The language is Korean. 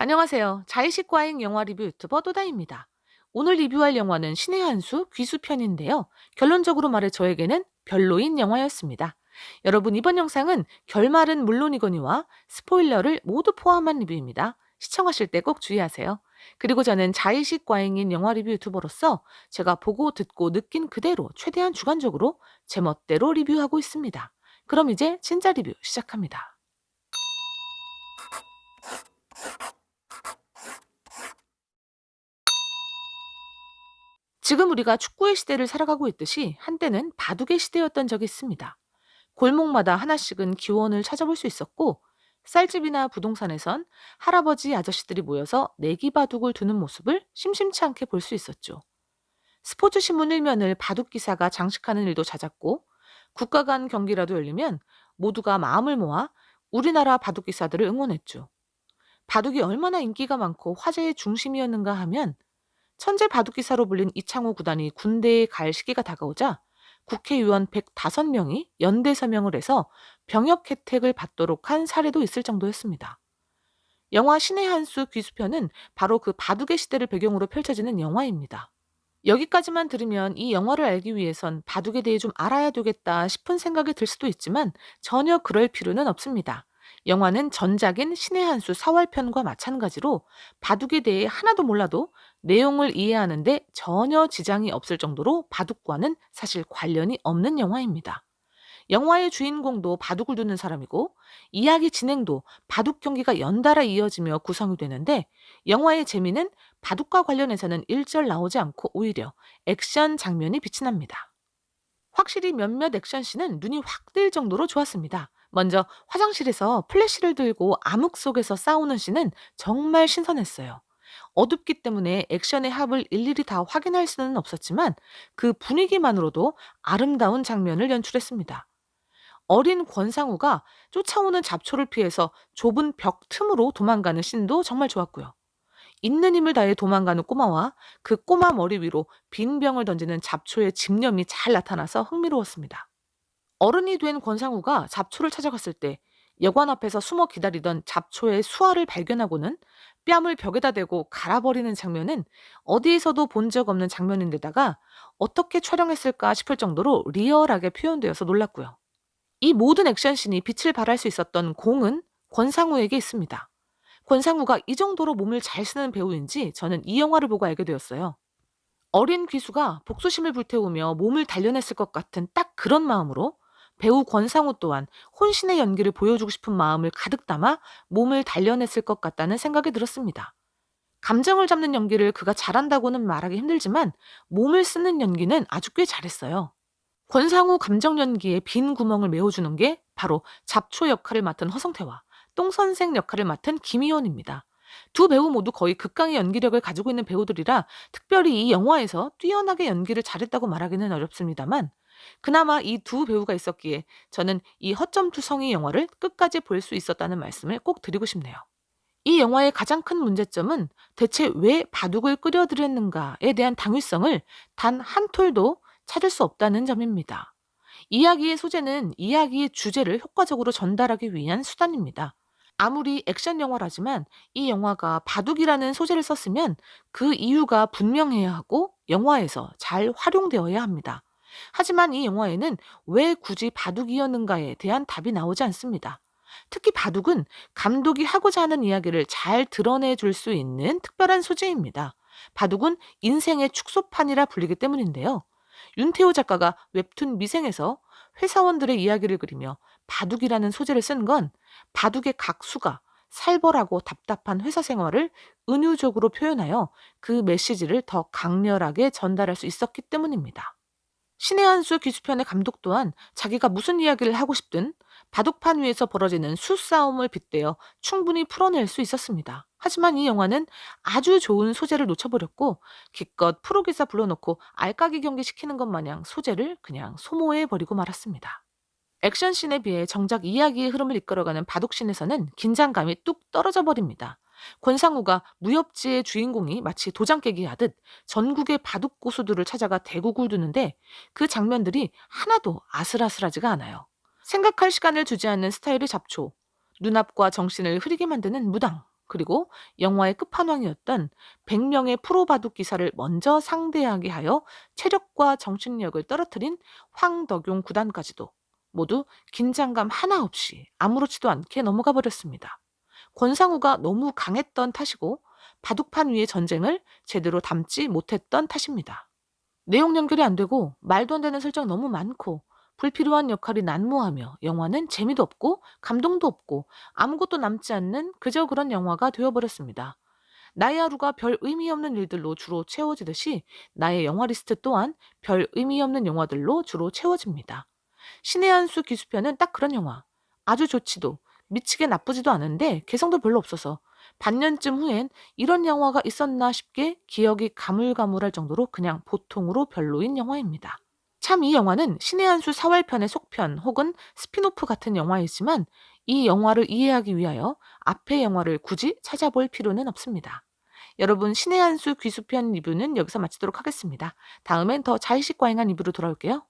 안녕하세요. 자의식 과잉 영화 리뷰 유튜버 또다입니다. 오늘 리뷰할 영화는 신의 한수 귀수편인데요. 결론적으로 말해 저에게는 별로인 영화였습니다. 여러분 이번 영상은 결말은 물론이거니와 스포일러를 모두 포함한 리뷰입니다. 시청하실 때 꼭 주의하세요. 그리고 저는 자의식 과잉인 영화 리뷰 유튜버로서 제가 보고 듣고 느낀 그대로 최대한 주관적으로 제 멋대로 리뷰하고 있습니다. 그럼 이제 진짜 리뷰 시작합니다. 지금 우리가 축구의 시대를 살아가고 있듯이 한때는 바둑의 시대였던 적이 있습니다. 골목마다 하나씩은 기원을 찾아볼 수 있었고 쌀집이나 부동산에선 할아버지 아저씨들이 모여서 내기 바둑을 두는 모습을 심심치 않게 볼 수 있었죠. 스포츠 신문 일면을 바둑 기사가 장식하는 일도 잦았고 국가 간 경기라도 열리면 모두가 마음을 모아 우리나라 바둑 기사들을 응원했죠. 바둑이 얼마나 인기가 많고 화제의 중심이었는가 하면 천재 바둑기사로 불린 이창호 구단이 군대에 갈 시기가 다가오자 국회의원 105명이 연대 서명을 해서 병역 혜택을 받도록 한 사례도 있을 정도였습니다. 영화 신의 한수 귀수편은 바로 그 바둑의 시대를 배경으로 펼쳐지는 영화입니다. 여기까지만 들으면 이 영화를 알기 위해선 바둑에 대해 좀 알아야 되겠다 싶은 생각이 들 수도 있지만 전혀 그럴 필요는 없습니다. 영화는 전작인 신의 한수 4월편과 마찬가지로 바둑에 대해 하나도 몰라도 내용을 이해하는데 전혀 지장이 없을 정도로 바둑과는 사실 관련이 없는 영화입니다. 영화의 주인공도 바둑을 두는 사람이고 이야기 진행도 바둑 경기가 연달아 이어지며 구성이 되는데 영화의 재미는 바둑과 관련해서는 일절 나오지 않고 오히려 액션 장면이 빛이 납니다. 확실히 몇몇 액션씬은 눈이 확 뜰 정도로 좋았습니다. 먼저 화장실에서 플래시를 들고 암흑 속에서 싸우는 씬은 정말 신선했어요. 어둡기 때문에 액션의 합을 일일이 다 확인할 수는 없었지만 그 분위기만으로도 아름다운 장면을 연출했습니다. 어린 권상우가 쫓아오는 잡초를 피해서 좁은 벽 틈으로 도망가는 씬도 정말 좋았고요. 있는 힘을 다해 도망가는 꼬마와 그 꼬마 머리 위로 빈 병을 던지는 잡초의 집념이 잘 나타나서 흥미로웠습니다. 어른이 된 권상우가 잡초를 찾아갔을 때 여관 앞에서 숨어 기다리던 잡초의 수화를 발견하고는 뺨을 벽에다 대고 갈아버리는 장면은 어디에서도 본 적 없는 장면인데다가 어떻게 촬영했을까 싶을 정도로 리얼하게 표현되어서 놀랐고요. 이 모든 액션씬이 빛을 발할 수 있었던 공은 권상우에게 있습니다. 권상우가 이 정도로 몸을 잘 쓰는 배우인지 저는 이 영화를 보고 알게 되었어요. 어린 귀수가 복수심을 불태우며 몸을 단련했을 것 같은 딱 그런 마음으로 배우 권상우 또한 혼신의 연기를 보여주고 싶은 마음을 가득 담아 몸을 단련했을 것 같다는 생각이 들었습니다. 감정을 잡는 연기를 그가 잘한다고는 말하기 힘들지만 몸을 쓰는 연기는 아주 꽤 잘했어요. 권상우 감정 연기에 빈 구멍을 메워주는 게 바로 잡초 역할을 맡은 허성태와 똥선생 역할을 맡은 김희원입니다. 두 배우 모두 거의 극강의 연기력을 가지고 있는 배우들이라 특별히 이 영화에서 뛰어나게 연기를 잘했다고 말하기는 어렵습니다만 그나마 이 두 배우가 있었기에 저는 이 허점투성이 영화를 끝까지 볼 수 있었다는 말씀을 꼭 드리고 싶네요. 이 영화의 가장 큰 문제점은 대체 왜 바둑을 끓여들였는가에 대한 당위성을 단 한 톨도 찾을 수 없다는 점입니다. 이야기의 소재는 이야기의 주제를 효과적으로 전달하기 위한 수단입니다. 아무리 액션 영화라지만 이 영화가 바둑이라는 소재를 썼으면 그 이유가 분명해야 하고 영화에서 잘 활용되어야 합니다. 하지만 이 영화에는 왜 굳이 바둑이었는가에 대한 답이 나오지 않습니다. 특히 바둑은 감독이 하고자 하는 이야기를 잘 드러내 줄 수 있는 특별한 소재입니다. 바둑은 인생의 축소판이라 불리기 때문인데요. 윤태호 작가가 웹툰 미생에서 회사원들의 이야기를 그리며 바둑이라는 소재를 쓴 건 바둑의 각수가 살벌하고 답답한 회사 생활을 은유적으로 표현하여 그 메시지를 더 강렬하게 전달할 수 있었기 때문입니다. 신의 한 수 기수편의 감독 또한 자기가 무슨 이야기를 하고 싶든 바둑판 위에서 벌어지는 수싸움을 빗대어 충분히 풀어낼 수 있었습니다. 하지만 이 영화는 아주 좋은 소재를 놓쳐버렸고 기껏 프로기사 불러놓고 알까기 경기 시키는 것 마냥 소재를 그냥 소모해버리고 말았습니다. 액션씬에 비해 정작 이야기의 흐름을 이끌어가는 바둑씬에서는 긴장감이 뚝 떨어져 버립니다. 권상우가 무협지의 주인공이 마치 도장 깨기 하듯 전국의 바둑 고수들을 찾아가 대국을 두는데 그 장면들이 하나도 아슬아슬하지가 않아요. 생각할 시간을 주지 않는 스타일의 잡초, 눈앞과 정신을 흐리게 만드는 무당, 그리고 영화의 끝판왕이었던 100명의 프로 바둑 기사를 먼저 상대하게 하여 체력과 정신력을 떨어뜨린 황덕용 구단까지도 모두 긴장감 하나 없이 아무렇지도 않게 넘어가 버렸습니다. 권상우가 너무 강했던 탓이고 바둑판 위의 전쟁을 제대로 담지 못했던 탓입니다. 내용 연결이 안 되고 말도 안 되는 설정 너무 많고 불필요한 역할이 난무하며 영화는 재미도 없고 감동도 없고 아무것도 남지 않는 그저 그런 영화가 되어버렸습니다. 나의 하루가 별 의미 없는 일들로 주로 채워지듯이 나의 영화 리스트 또한 별 의미 없는 영화들로 주로 채워집니다. 신의 한 수 기수편은 딱 그런 영화. 아주 좋지도 미치게 나쁘지도 않은데 개성도 별로 없어서 반년쯤 후엔 이런 영화가 있었나 싶게 기억이 가물가물할 정도로 그냥 보통으로 별로인 영화입니다. 참 이 영화는 신의 한수 4월편의 속편 혹은 스피노프 같은 영화이지만 이 영화를 이해하기 위하여 앞의 영화를 굳이 찾아볼 필요는 없습니다. 여러분 신의 한 수 귀수편 리뷰는 여기서 마치도록 하겠습니다. 다음엔 더 자의식과잉한 리뷰로 돌아올게요.